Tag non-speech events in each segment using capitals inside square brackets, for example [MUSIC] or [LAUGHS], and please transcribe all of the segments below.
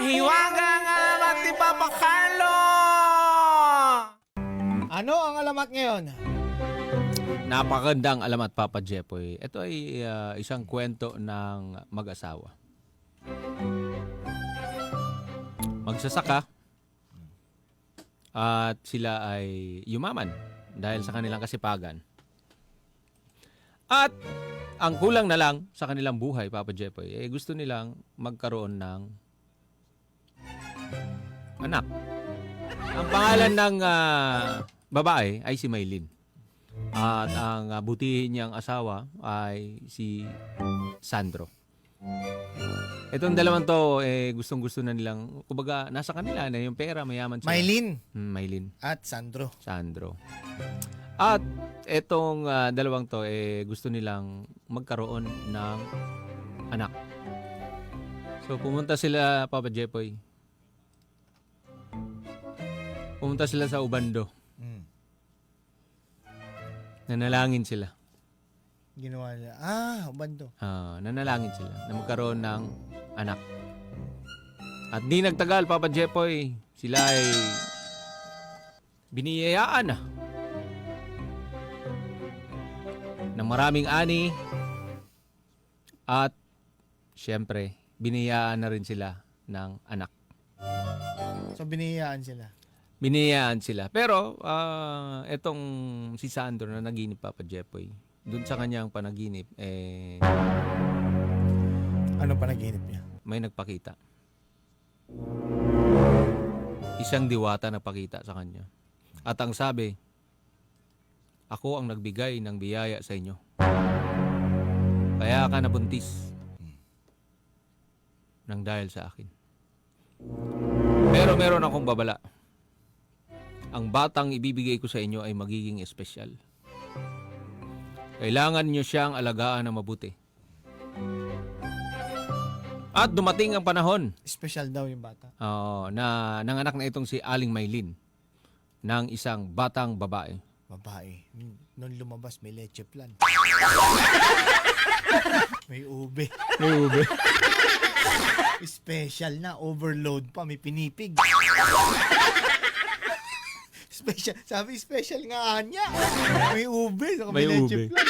Mahiwaga nga Papa Carlo! Ano ang alamat ngayon? Napakagandang alamat, Papa Jepoy. Ito ay ah, isang kwento ng mag-asawa. Magsasaka at sila ay yumaman dahil sa kanilang kasipagan. At ang kulang na lang sa kanilang buhay, Papa Jepoy, eh gusto nilang magkaroon ng anak. Ang pangalan ng ah, babae ay si Maylin. At ang uh, butihin niyang asawa ay si Sandro. Itong dalawang to, eh, gustong-gusto na nilang, kumbaga, nasa kanila na yung pera, mayaman sila. Maylin Hmm, Maylin. at Sandro. Sandro. At etong ah, dalawang to, eh, gusto nilang magkaroon ng anak. So, pumunta sila, Papa Jepoy. Pumunta sila sa Ubando. Mm. Nanalangin sila. Ginawa nila. Ah, bando. Ah, nanalangin sila na magkaroon ng anak. At di nagtagal, Papa Jepoy, sila ay biniyayaan na ng maraming ani at syempre, biniyayaan na rin sila ng anak. So, biniyayaan sila. Biniyayaan sila. Pero, ah, etong si Sandro na naginip, Papa Jepoy, dun sa kanyang panaginip, eh, Ano pa naginip niya? may nagpakita. Isang diwata nagpakita sa kanya. At ang sabi, ako ang nagbigay ng biyaya sa inyo. Kaya ka nabuntis nang dahil sa akin. Pero meron akong babala. Ang batang ibibigay ko sa inyo ay magiging espesyal. Kailangan nyo siyang alagaan na mabuti. At dumating ang panahon Special daw yung bata. Oo, na nanganak na itong si Aling Maylin ng isang batang babae. Babae. Mm, Nung lumabas, may leche plan. may ube. May ube. Special na. Overload pa. May pinipig. Special. Sabi special nga niya. May ube. Saka may, May ube. plan.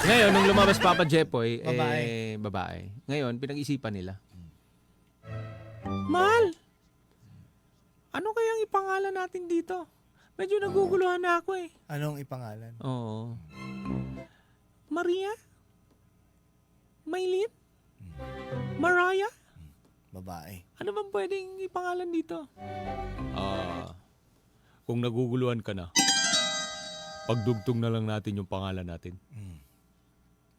Ngayon, nung lumabas Papa Jepoy, Babae. eh, babae. Ngayon, pinag-isipan nila. Mal, ano kayang ipangalan natin dito? Medyo naguguluhan na ako eh. Anong ipangalan? Oo. Maria? Maylin? Mariah? Babae. Ano bang pwedeng ipangalan dito? Ah, kung naguguluhan ka na, pagdugtong na lang natin yung pangalan natin.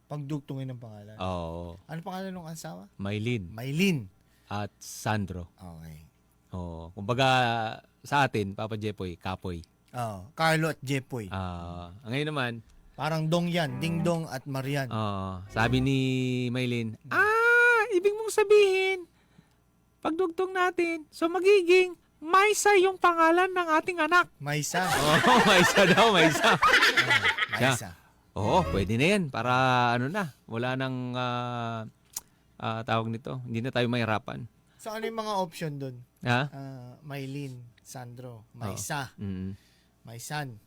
Pagdugtungin ng pangalan. Oo. Ano pangalan ng asawa? Maylin Maylin. at Sandro. Okay. Oo. Kumbaga sa atin, Papa Jepoy, Kapoy. Oh, Carlo at Jepoy. Ah, ngayon naman, Parang dong yan. Ding dong at Marian. ah, sabi ni Maylin, ah, ibig mong sabihin, pagdugtong natin, so magiging Maisa yung pangalan ng ating anak. Maisa. [LAUGHS] Oo, Maisa daw, Maisa. [LAUGHS] Maisa. Oo, pwede na yan. Para ano na, wala nang ah, ah, tawag nito. Hindi na tayo mahirapan. So ano yung mga option doon? Ha? Ah, Maylin, Sandro, Maisa, Mm, Maisan.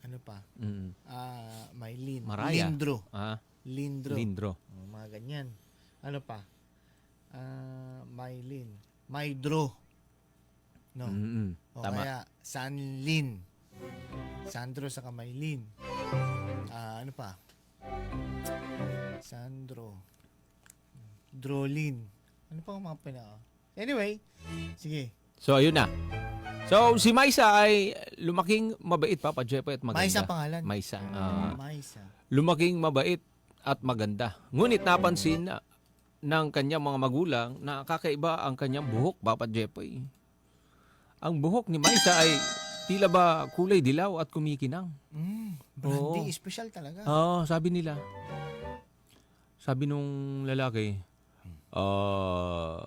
Ano pa? mm. Ah, Maylin. Maraya. Lindro. Ah, Lindro. Lindro. Oh, mga ganyan. Ano pa? Ah, Maylin. Maydro. No. Mm-mm. O Tama. kaya Sanlin. Sandro sa Maylin. Ah, ano pa? Sandro. Drolin. Ano pa ang mga pina? Anyway, sige. So, ayun na. So, si Maisa ay lumaking mabait, Papa Jepoy, at maganda. Maisa pangalan. Maisa. Ah, Maisa. lumaking mabait at maganda. Ngunit napansin na ng kanyang mga magulang na kakaiba ang kanyang buhok, Papa Jepoy. Ang buhok ni Maisa ay tila ba kulay dilaw at kumikinang. Mm, brandy Oo. special talaga. Oo, sabi nila. Sabi nung lalaki, ah,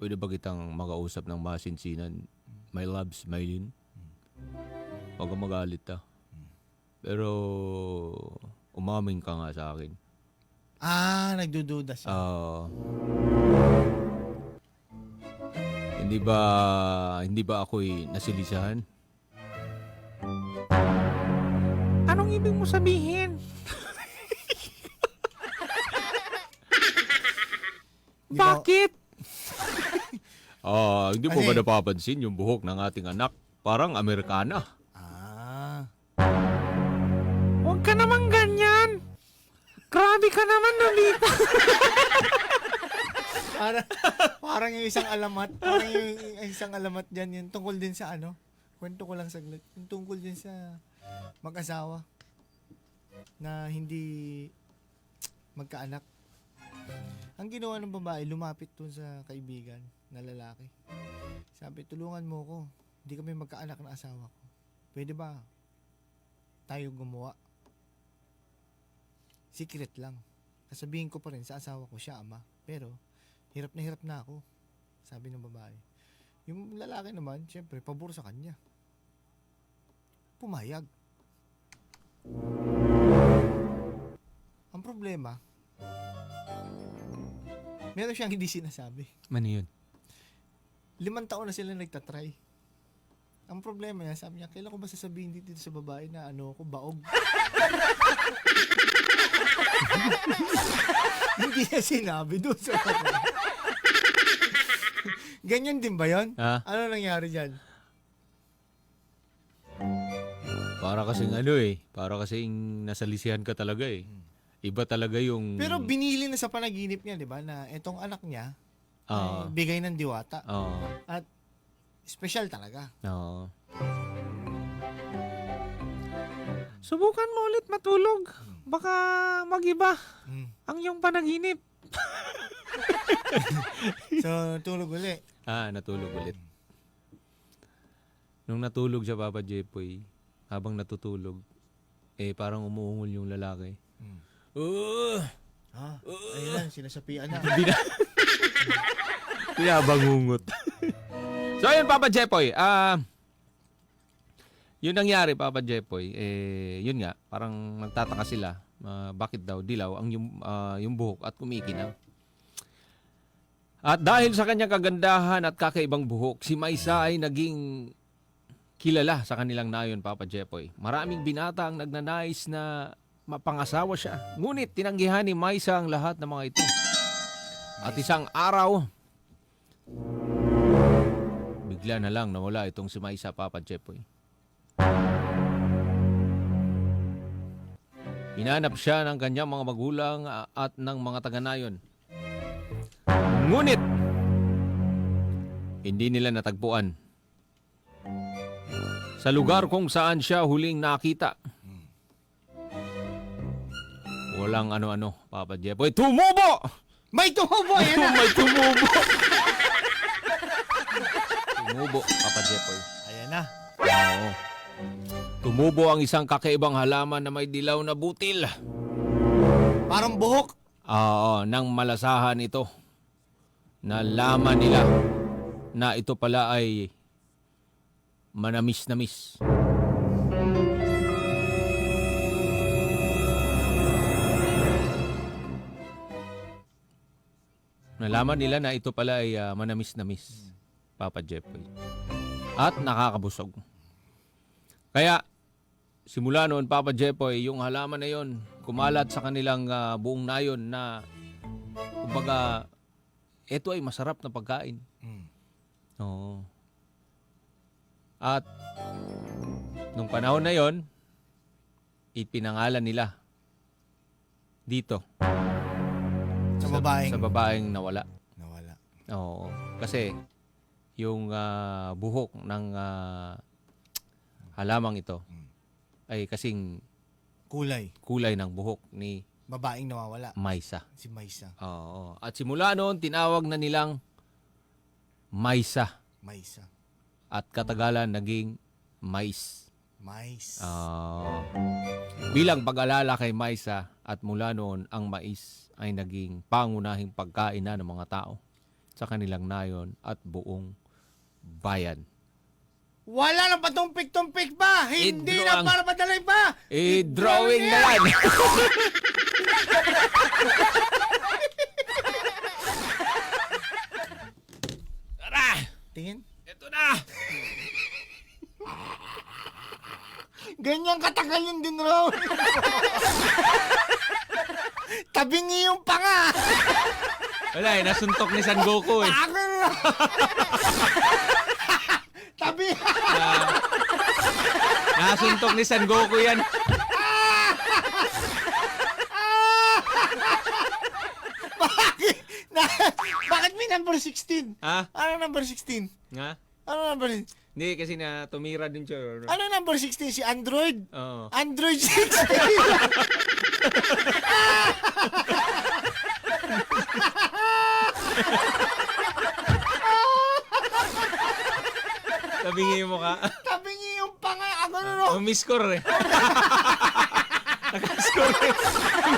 pwede ba kitang makausap ng masinsinan? My loves, Maylin? Huwag kang magalit ah. Pero, umamin ka nga sa akin. Ah, nagdududa siya. Ah, Hindi ba hindi ba ako'y nasilisahan? Anong ibig mo sabihin? [LAUGHS] Bakit? [LAUGHS] Ah, hindi mo Kasi- ba napapansin yung buhok ng ating anak? Parang Amerikana. Ah. Huwag ka naman ganyan. Grabe ka naman, Nolita. [LAUGHS] Parang, parang yung isang alamat, parang yung isang alamat dyan, yung tungkol din sa ano, kwento ko lang saglit, yung tungkol din sa mag-asawa na hindi magkaanak. Ang ginawa ng babae, lumapit dun sa kaibigan na lalaki. Sabi, tulungan mo ko. Hindi kami magkaanak na asawa ko. Pwede ba tayo gumawa? Secret lang. Sasabihin ko pa rin sa asawa ko, siya ama. Pero, hirap na hirap na ako. Sabi ng babae. Yung lalaki naman, syempre, pabor sa kanya. Pumayag. Ang problema, meron siyang hindi sinasabi. Ano yun? Limang taon na sila nagtatry. Ang problema niya, sabi niya, kailan ko ba sasabihin dito sa babae na ano ko, baog? [LAUGHS] Hindi niya sinabi doon sa. Ganyan din ba yon? Ha? Ano nangyari dyan? Para kasing ano eh. Para kasing nasalisihan ka talaga eh. Iba talaga yung... Pero binili na sa panaginip niya, di ba, na itong anak niya, Oo. ay bigay ng diwata. Oo. At special talaga. Oo. Subukan mo ulit matulog. Baka magiba Mm. ang iyong panaginip. [LAUGHS] So, tulog uli. Ah, natulog ulit. Nung natulog siya, Papa Jepoy, habang natutulog, eh parang umuungol yung lalaki. Mm. Uh, Ha? Ayun na, [LAUGHS] sinasapian na. Pinabangungot. so, ayun, Papa Jepoy. Ah, yun nangyari, Papa Jepoy. Eh, yun nga, parang nagtataka sila. ah, bakit daw dilaw ang yung, ah, yung buhok at kumikinang. At dahil sa kanyang kagandahan at kakaibang buhok, si Maisa ay naging kilala sa kanilang nayon, Papa Jepoy. Maraming binata ang nagnanais na mapangasawa siya. Ngunit tinanggihan ni Maisa ang lahat ng mga ito. At isang araw, bigla na lang nawala itong si Maisa, Papa Jepoy. Hinanap siya ng kanyang mga magulang ah, at ng mga taga-nayon. Ngunit, hindi nila natagpuan. Sa lugar kung saan siya huling nakita. Walang ano-ano, Papa Jepoy. Tumubo! May tumubo! [LAUGHS] Ayan na! May tumubo! [LAUGHS] tumubo, Papa Jepoy. Ayan na. Oo. Tumubo ang isang kakaibang halaman na may dilaw na butil. Parang buhok. Oo, nang malasahan ito. Nalaman nila na ito pala ay manamis-namis. Nalaman nila na ito pala ay ah, manamis-namis, Papa Jeffrey. At nakakabusog. Kaya, simula noon, Papa Jeffoy, yung halaman na yon kumalat sa kanilang ah, buong nayon na, kumbaga, ito ay masarap na pagkain. Mm. Oo. At, nung panahon na yon ipinangalan nila dito Sa babaeng. sa babaeng nawala. Nawala. Oo. Kasi yung ah, buhok ng ah, halamang ito Mm. ay kasing Kulay. kulay ng buhok ni Babaeng nawawala. Maisa. Si Maisa. Oo. At simula noon, tinawag na nilang Maisa. Maisa. At katagalan naging Mais. Mais. Oo. bilang pag-alala kay Maisa at mula noon, ang mais ay naging pangunahing pagkain na ng mga tao sa kanilang nayon at buong bayan. Wala nang patumpik-tumpik pa! Hindi na ang- para padalay pa! Eh, drawing na yan! [LAUGHS] Tingin. Ito na! Ganyan katagal yun din raw. [LAUGHS] Tabingi yung panga. Wala eh, nasuntok ni San Goku eh. Ako na. Tabi. Nasuntok ni San Goku yan. bakit? Na, bakit may number 16? Ha? Ano number 16? Nga? Ano number Hindi, kasi na tumira din siya. Ano number 16? Si Android? Oo. Android 16. [LAUGHS] [LAUGHS] Tabingi mo ka. [LAUGHS] Tabingi yung panga. Na no. Oh, miss score eh. Naka-score eh.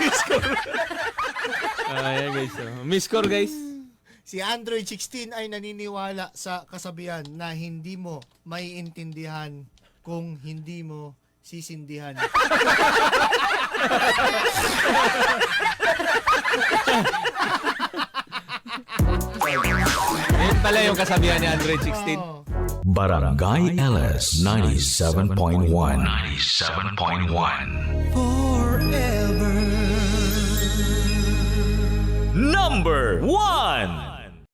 Miss score. Ayan guys. Oh. Miss score guys. Si Android 16 ay naniniwala sa kasabihan na hindi mo maiintindihan kung hindi mo sisindihan. Yan pala yung kasabihan ni Android 16. Oh. Barangay LS 97.1 97.1 Number 1